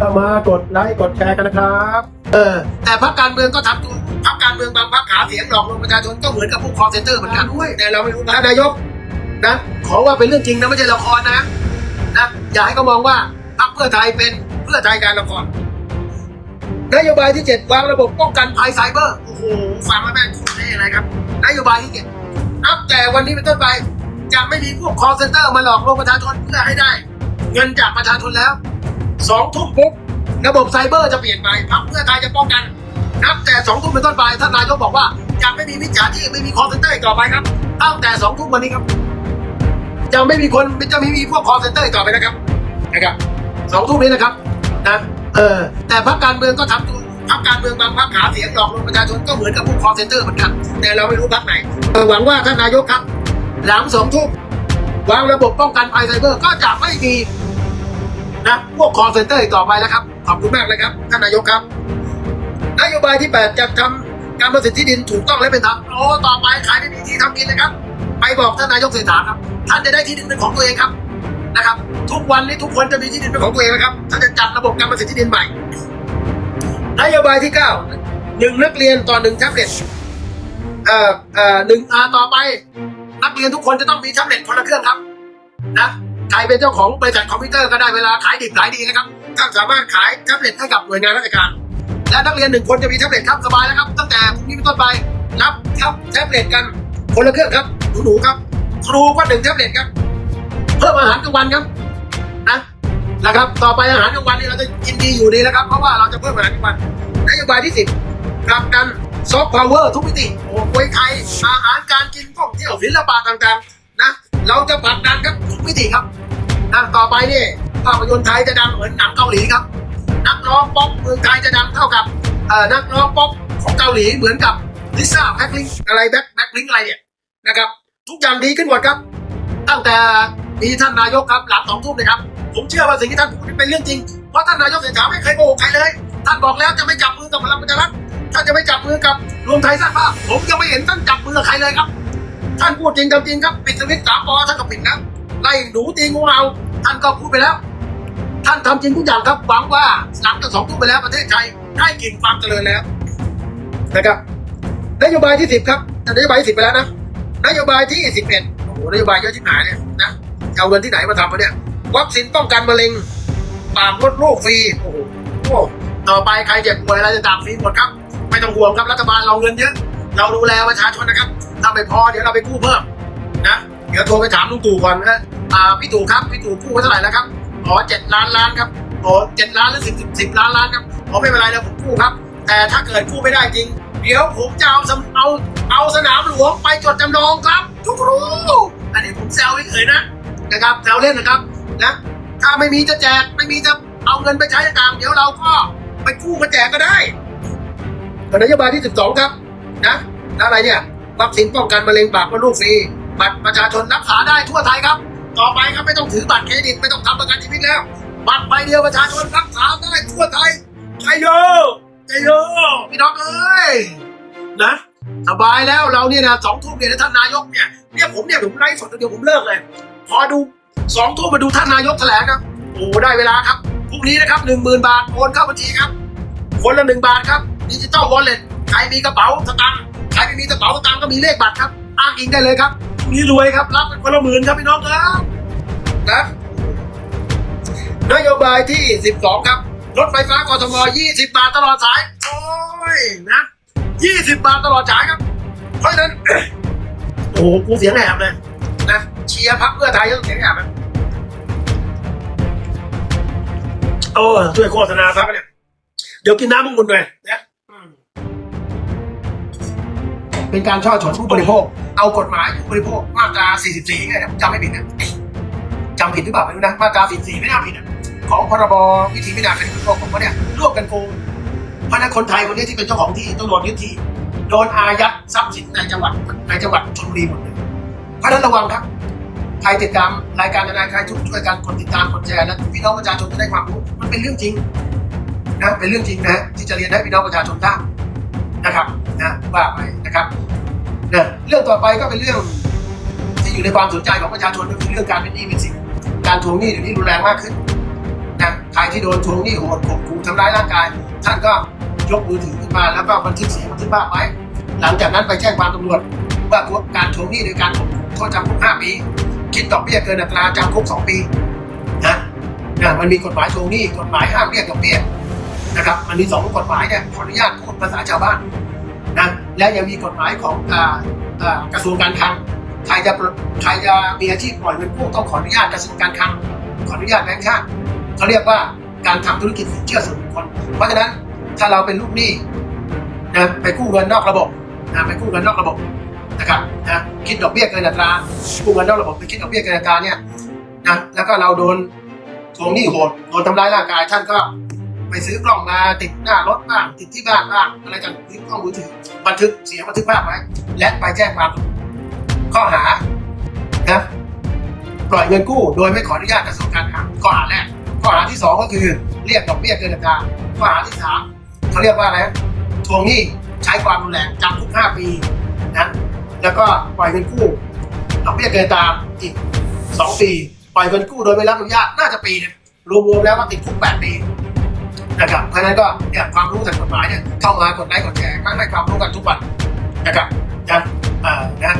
ก็มากดไลค์กดแชร์กันนะครับ เออ แต่พรรคการเมืองก็ทำตัวพรรคการเมืองบางพรรคหาเสียงหลอกลวงประชาชนก็เหมือนกับพวกคอร์เซนเตอร์เหมือนกันด้วยแต่เราไม่รู้นะนายกนะขอว่าเป็นเรื่องจริงนะไม่ใช่ละครนะนะอย่าให้เขามองว่าพรรคเพื่อไทยเป็นเพื่อไทยการละครนโยบายที่เจ็ดวางระบบป้องกันภัยไซเบอร์โอ้โหฟังแล้วแม่งโคตรเท่เลยครับนโยบายที่เจ็ดนับแต่วันนี้เป็นต้นไปจะไม่มีพวกคอร์เซนเตอร์มาหลอกลวงประชาชนเพื่อให้ได้ เงินจากประชาชนแล้ว สองทุ่มปุ๊บระบบไซเบอร์จะเปลี่ยนไปพรรคเพื่อไทยจะป้องกัน นับแต่สองทุ่มเป็นต้นไปท่านนายกบอกว่าจะไม่มีมิจฉาชีพไม่มีคอร์เซนเตอร์ต่อไปครับตั้งแต่สองทุ่มวันนี้ครับจะไม่มีคนจะไม่มีพวกคอร์เซนเตอร์ต่อไปนะครับนะครับสองทุ่มนี้นะครับนะเออแต่พรรคการเมืองก็ทำตัวพรรคการเมืองบางพรรคหาเสียงหลอกลวงประชาชนก็เหมือนกับพวกคอร์เซนเตอร์เหมือนกันแต่เราไม่รู้พรรคไหนหวังว่าท่านนายกครับ หลังสองทุ่มวางระบบป้องกันภัยไซเบอร์ก็จะไม่มี นะพวกคอเซนเตอร์อีกต่อไปแล้วครับ ขอบคุณมากเลยครับท่านนายกครับ นโยบายที่ 8 จะทำการประสิทธิที่ดินถูกต้องและเป็นธรรมโอ้ต่อไปใครไม่มีที่ทำกินนะครับ ไปบอกท่านนายกเศรษฐาครับ ท่านจะได้ที่ดินเป็นของตัวเองครับนะครับ ทุกวันนี้ทุกคนจะมีที่ดินเป็นของตัวเองนะครับท่านจะจัดระบบการประสิทธิที่ดินใหม่นโยบายที่9หนึ่งนักเรียนต่อหนึ่งแท็บเล็ตเอ่อเอ่อหนึ่งอาต่อไป นักเรียนทุกคนจะต้องมีแท็บเล็ตคนละเครื่องครับ นะ ใครเป็นเจ้าของบริษัทคอมพิวเตอร์ก็ได้เวลาขายดิบขายดีนะครับท่านสามารถขายแท็บเล็ตให้กับหน่วยงานราชการ และนักเรียนหนึ่งคนจะมีแท็บเล็ตครับสบายแล้วครับ ตั้งแต่พรุ่งนี้เป็นต้นไปรับครับแท็บเล็ตกันคนละเครื่องครับหนูๆครับ ครูก็หนึ่งแท็บเล็ตครับ เพิ่มอาหารกลางวันครับนะนะครับ ต่อไปอาหารกลางวันนี่เราจะกินดีอยู่ดีนะครับ เพราะว่าเราจะเพิ่มอาหารกลางวันนโยบายที่สิบผลักดันซอฟต์พาวเวอร์ทุกมิติโอ้โหไทยอาหารการกินท่องเที่ยวศิลปะต่างๆ เราจะผลักดันครับทุกมิติครับนะต่อไปนี่ภาพยนตร์ไทยจะดังเหมือนหนังเกาหลีครับ นักร้องป๊อปเมืองไทยจะดังเท่ากับนักร้องป๊อปของเกาหลีเหมือนกับลิซ่าแบ็คลิงอะไรแบ็คแบ็คลิงอะไรเนี่ยนะครับ ทุกอย่างดีขึ้นหมดครับ ตั้งแต่มีท่านนายกครับหลังสองทุ่มเลยครับ ผมเชื่อว่าสิ่งที่ท่านพูดเป็นเรื่องจริงเพราะท่านนายกเศรษฐาไม่เคยโกหกใครเลย ท่านบอกแล้วจะไม่จับมือกับพลังประชารัฐท่านจะไม่จับมือกับรวมไทยสร้างชาติผมยังไม่เห็นท่านจับมือกับใครเลยครับ ท่านพูดจริงทำจริงครับปิดสวิตช์สามปอท่านก็ปิดนะไล่หนูตีงูเอาท่านก็พูดไปแล้ว ท่านทำจริงทุกอย่างครับหวังว่าหลังจากสองทุ่มไปแล้วประเทศไทยได้กลิ่นความเจริญแล้วนะครับนโยบายที่สิบครับนโยบายที่สิบไปแล้วนะนโยบายที่สิบเอ็ดโอ้โหนโยบายเยอะชิบหายเนี่ยนะเอาเงินที่ไหนมาทำวะเนี่ยวัคซีนป้องกันมะเร็งปาบมดลูกฟรีโอ้โหต่อไปใครเจ็บป่วยอะไรต่างฟรีหมดครับไม่ต้องห่วงครับรัฐบาลเราเงินเยอะเราดูแลประชาชนนะครับ ถ้าไม่พอเดี๋ยวเราไปกู้เพิ่มนะ เดี๋ยวโทรไปถามลุงตู่ก่อนนะอ่าพี่ตู่ครับพี่ตู่กู้ไว้เท่าไหร่แล้วครับอ๋อเจ็ดล้านล้านครับอ๋อเจ็ดล้านหรือสิบสิบล้านล้านครับอ๋อไม่เป็นไรแล้วผมกู้ครับ แต่ถ้าเกิดกู้ไม่ได้จริง เดี๋ยวผมจะเอาเอาเอาสนามหลวงไปจดจำนองครับทุกรู้อันนี้ผมแซวเฉยๆนะนะครับแซวเล่นนะครับนะถ้าไม่มีจะแจกไม่มีจะเอาเงินไปใช้ต่างเดี๋ยวเราก็ไปกู้มาแจกก็ได้นโยบายที่สิบสองครับนะแล้วอะไรเนี่ย วัคซีนป้องกันมะเร็งปากมดลูกฟรีบัตรประชาชนรักษาได้ทั่วไทยครับ ต่อไปครับไม่ต้องถือบัตรเครดิตไม่ต้องทำประกันชีวิตแล้ว บัตรใบเดียวประชาชนรักษาได้ทั่วไทยชัยโยชัยโยพี่น้องเอ้ยนะสบายแล้วเราเนี่ยนะสองทุ่มเนี่ยท่านนายกเนี่ยเนี่ยผมเนี่ยผมไลฟ์สดเดียวผมเลิกเลยพอดูสองทุ่มมาดูท่านนายกแถลงครับโอ้ได้เวลาครับพรุ่งนี้นะครับหนึ่งหมื่นบาทโอนเข้าบัญชีครับ คนละหนึ่งบาทครับดิจิตอลวอลเล็ตใครมีกระเป๋าสตางค์ ใครไม่มีกระเป๋าตางค์ก็มีเลขบัตรครับ อ้างอิงได้เลยครับนี้รวยครับรับเป็นคนละหมื่นครับพี่น้องครับนะนโยบายที่ 12 ครับ รถไฟฟ้ากทม 20 บาทตลอดสาย โอ้ยนะ 20 บาทตลอดสายครับ เพราะฉะนั้น โอ้โหกูเสียงแหบเลยนะเชียร์พักเพื่อไทยต้องเสียงแหบนะโอ้ช่วยโฆษณาพักเนี่ย เดี๋ยวกินน้ำมึงมุนหน่อยนะ เป็นการช่อฉนผู้บริโภค เอากฎหมายผู้บริโภคมาตรา 44ไงนะผมจำไม่ผิดนะจำผิดหรือเปล่าไม่รู้นะมาตรา 44 ไม่น่าผิดนะของพรบวิธีพิจารณาเป็นผู้บริโภคผมว่าเนี่ยร่วมกันโกงเพราะนั้นคนไทยคนนี้ที่เป็นเจ้าของที่ต้องโดนยึดที่โดนอายัดทรัพย์สินในจังหวัดในจังหวัดชลบุรีหมดเลยเพราะนั้นระวังครับใครติดตามรายการทนายคลายทุกช่วยกันกดติดตามกดแชร์และพี่น้องประชาชนจะได้ความรู้มันเป็นเรื่องจริงนะเป็นเรื่องจริงนะที่จะเรียนให้พี่น้องประชาชนทราบนะครับนะว่าไปนะครับ นะเรื่องต่อไปก็เป็นเรื่อง ที่อยู่ในความสนใจของประชาชนก็คือเรื่องการเป็นหนี้เป็นสินการทวงหนี้เดี๋ยวนี้รุนแรงมากขึ้นนะใครที่โดนทวงหนี้โหดข่มขู่ทำร้ายร่างกาย ท่านก็ยกมือถือขึ้นมาแล้วก็บันทึกเสียงบันทึกภาพไว้ หลังจากนั้นไปแจ้งความตำรวจว่าการทวงหนี้โดยการข่มขู่โทษจำคุก5ปีคิดดอกเบี้ยเกินอัตราจำคุก2ปีนะนะมันมีกฎหมายทวงหนี้กฎหมายห้ามเรียกดอกเบี้ยนะครับ มันมีสองกฎหมายเนี่ยขออนุญาตพูดภาษาชาวบ้าน นะและยังมีกฎหมายของออกระทรวงการคลังใครจะใครจะมีอาชีพปล่อยเงินกู้ต้องขออนุญาตกระทรวงการคลังขออนุญาตแบงค์ชาติเขาเรียกว่าการทำธุรกิจสินเชื่อส่วนบุคคลเพราะฉะนั้นถ้าเราเป็นลูกหนี้นะไปกู้เงินนอกระบบนะไปกู้เงินนอกระบบนะครับนะคิดดอกเบี้ยเกินอัตรากู้เงินนอกระบบไปคิดดอกเบี้ยเกินอัตราเนี่ยนะแล้วก็เราโดนทวงหนี้โหดโดนทำร้ายร่างกายท่านก็ ไปซื้อกล้องมาติดหน้ารถบ้างติดที่บ้านบ้างอะไรต่างๆติดกล้องมือถือบันทึกเสียงบันทึกภาพไว้และไปแจ้งความข้อหานะปล่อยเงินกู้โดยไม่ขออนุญาตกระทรวงการคลังข้อหาแรกข้อหาที่สองก็คือเรียกดอกเบี้ยเกินอัตราข้อหาที่สามเขาเรียกว่าอะไรทวงหนี้ใช้ความรุนแรงจำคุกห้าปีนะแล้วก็ปล่อยเงินกู้ดอกเบี้ยเกินอัตราอีกสองปี ปล่อยเงินกู้โดยไม่รับอนุญาตน่าจะปีเนี่ยรวมๆแล้วก็ติดคุกแปดปี นะครับเพราะฉะนั้นก็เนี่ยความรู้ทางกฎหมายเนี่ยเข้ามากดไลค์กดแชร์ก็ให้ความรู้กันทุกวันนะครับนะอ่านะ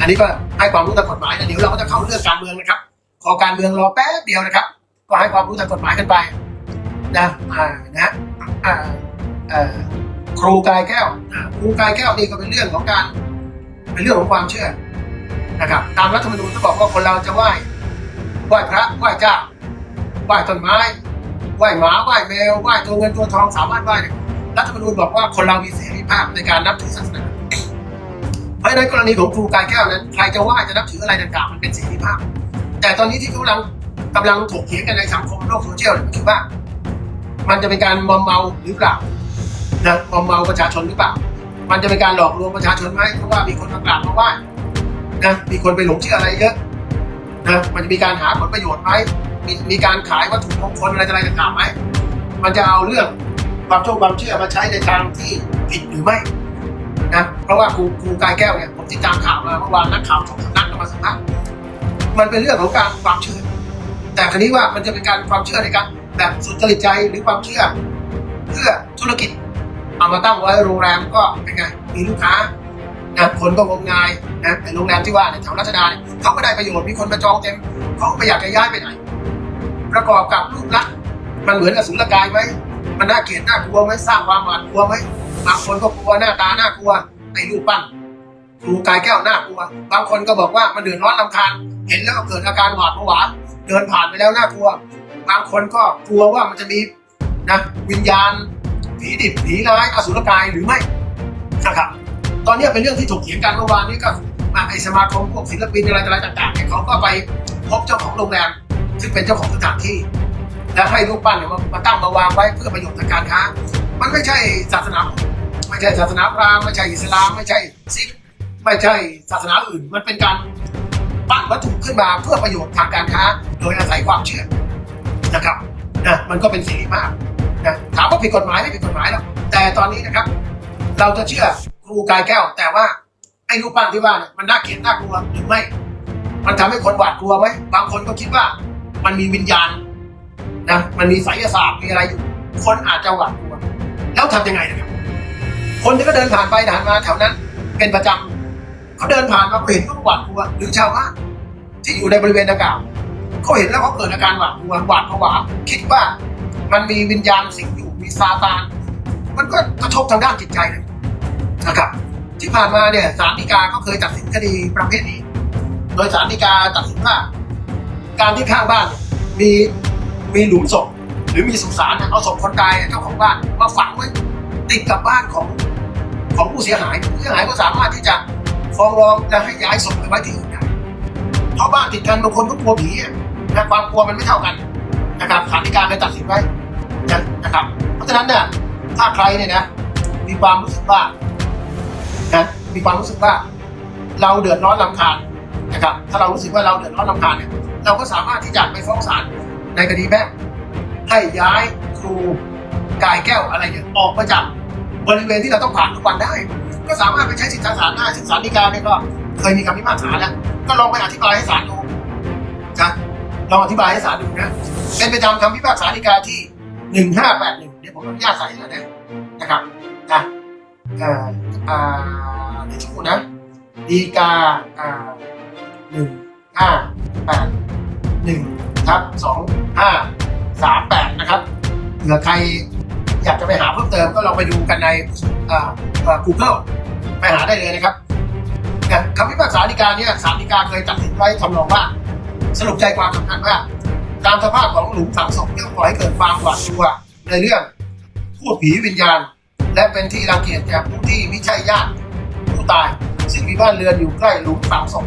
อันนี้ก็ให้ความรู้ทางกฎหมายนะเดี๋ยวเราก็จะเข้าเรื่องการเมืองนะครับขอการเมืองรอแป๊บเดียวนะครับ ก็ให้ความรู้ทางกฎหมายกันไปนะอ่านะอ่าเอ่อครูกายแก้วครูกายแก้วนี่ก็เป็นเรื่องของการเป็นเรื่องของความเชื่อนะครับตามรัฐธรรมนูญเขาบอกว่าคนเราจะไหว้ไหว้พระไหว้เจ้าไหว้ต้นไม้ ไหว้หมาไหว้แมวไหว้ตัวเงินตัวทองสามารถไหว้รัฐธรรมนูญบอกว่าคนเรามีเสรีภาพในการนับถือศาสนา เพราะฉะนั้นกรณีของครูกายแก้วนั้นใครจะไหว้จะนับถืออะไรต่างๆมันเป็นเสรีภาพ แต่ตอนนี้ที่กำลังกำลังถกเถียงกันในสังคมโลกโซเชียลเนี่ยคือว่า มันจะเป็นการมอมเมาหรือเปล่านะมอมเมาประชาชนหรือเปล่า มันจะเป็นการหลอกลวงประชาชนไหมเพราะว่ามีคนมากราบมาไหว้นะมีคนไปหลงเชื่ออะไรเยอะนะมันจะมีการหาผลประโยชน์ไหม มีมีการขายวัตถุมงคลอะไรอะไรต่างๆไหมมันจะเอาเรื่องความโชคความเชื่อมาใช้ในทางที่ผิดหรือไม่นะเพราะว่าครูครูกายแก้วเนี่ยผมติดตามข่าวมาเมื่อวานนักข่าวสองสำนักมาสัมภาษณ์มันเป็นเรื่องของการความเชื่อ แต่คราวนี้ว่ามันจะเป็นการความเชื่อในการแบบสุจริตใจหรือความเชื่อ เพื่อธุรกิจเอามาตั้งไว้โรงแรมก็เป็นไงมีลูกค้านะคนก็งมงายนะไอ้โรงแรมที่ว่าเนี่ยแถวรัชดาเนี่ยเขาก็ได้ประโยชน์มีคนมาจองเต็มเขาก็ไม่อยากจะย้ายไปไหน ประกอบกับรูปลักษณ์มันเหมือนอสุรกายไหมมันน่าเกลียดน่ากลัวไหมสร้างความหวาดกลัวไหมบางคนก็กลัวหน้าตาน่ากลัวไอ้รูปปั้นครูกายแก้วน่ากลัว บางคนก็บอกว่ามันเดือดร้อนลำคาญเห็นแล้วก็เกิดอาการหวาดผวาเดินผ่านไปแล้วน่ากลัว บางคนก็กลัวว่ามันจะมีนะวิญญาณผีดิบผีร้ายอสุรกายหรือไม่นะครับ ตอนนี้เป็นเรื่องที่ถกเถียงกันเมื่อวานนี้ก็มาไอสมาคมพวกศิลปินอะไรอะไรต่างๆเนี่ยเขาก็ไปพบเจ้าของโรงแรม ซึ่งเป็นเจ้าของสถานที่ และให้รูปปั้นเนี่ยมามาตั้งมาวางไว้เพื่อประโยชน์ทางการค้า มันไม่ใช่ศาสนา ไม่ใช่ศาสนาพราหมณ์ไม่ใช่อิสลาม ไม่ใช่ซิกไม่ใช่ศาสนาอื่น มันเป็นการปั้นวัตถุขึ้นมาเพื่อประโยชน์ทางการค้า โดยอาศัยความเชื่อนะครับนะมันก็เป็นเสรีภาพนะถามว่าผิดกฎหมายไม่ผิดกฎหมายหรอกแต่ตอนนี้นะครับ เราจะเชื่อครูกายแก้ว แต่ว่าไอ้รูปปั้นที่ว่าเนี่ยมันน่าเกลียดน่ากลัวหรือไม่ มันทำให้คนหวาดกลัวไหมบางคนก็คิดว่า มันมีวิญญาณนะมันมีไสยศาสตร์มีอะไรอยู่ คนอาจจะหวาดกลัวแล้วทำยังไงนะครับ คนที่ก็เดินผ่านไปผ่านมาแถวนั้น เป็นประจำเขาเดินผ่านมาเห็นก็หวาดกลัวหรือชาวบ้านที่อยู่ในบริเวณดังกล่าวเขาเห็นแล้วเขาเกิดอาการหวาดกลัวหวาดผวาคิดว่ามันมีวิญญาณสิงอยู่มีซาตาน มันก็กระทบทางด้านจิตใจเลยนะครับ ที่ผ่านมาเนี่ยศาลฎีกาก็เคยตัดสินคดีประเภทนี้ โดยศาลฎีกาตัดสินว่า การที่ข้างบ้านมีมีหลุมศพหรือมีสุสานเอาศพคนตายเจ้าของบ้านมาฝังไว้ติดกับบ้านของของผู้เสียหายผู้เสียหายก็สามารถที่จะฟ้องร้องและให้ย้ายศพไปไว้ที่อื่นได้เพราะบ้านติดกันบางคนก็กลัวผีนะความกลัวมันไม่เท่ากันนะครับศาลฎีกาเลยตัดสินไว้นะครับ เพราะฉะนั้นเนี่ยถ้าใครเนี่ยนะมีความรู้สึกว่านะมีความรู้สึกว่า เราเดือดร้อนลำคาญ นะครับถ้าเรารู้สึกว่าเราเดือดร้อนลำคาญเนี่ยเราก็สามารถที่จะไปฟ้องศาลในคดีแพ่งให้ย้ายครูกายแก้วอะไรเนี่ยออกมาจากบริเวณที่เราต้องผ่านทุกวันได้ ก็สามารถไปใช้สิทธิทางศาลได้ซึ่งศาลฎีกาเนี่ยก็เคยมีคำพิพากษาแล้วก็ลองไปอธิบายให้ศาลดูนะลองอธิบายให้ศาลดูนะเป็นไปตามคำพิพากษาฎีกาที่หนึ่งห้าแปดหนึ่งเดี๋ยวผมอนุญาตใส่แล้วนะนะครับนะอ่าอ่าเดี๋ยวชูนะฎีกาอ่า หนึ่งห้าแปดหนึ่งทับสองห้าสามแปดนะครับเผื่อใครอยากจะไปหาเพิ่มเติมก็ลองไปดูกันในอ่าอ่า Google ไปหาได้เลยนะครับคำพิพากษาฎีกาเนี่ยศาลฎีกาเคยตัดสินไว้ทำนองว่าสรุปใจความสำคัญว่าตามสภาพของหลุมฝังศพยังปล่อยให้เกิดความหวาดกลัวในเรื่องพูดผีวิญญาณ และเป็นที่รังเกียจแก่ผู้ที่ไม่ใช่ญาติผู้ตาย ซึ่งมีบ้านเรือนอยู่ใกล้หลุมฝังศพ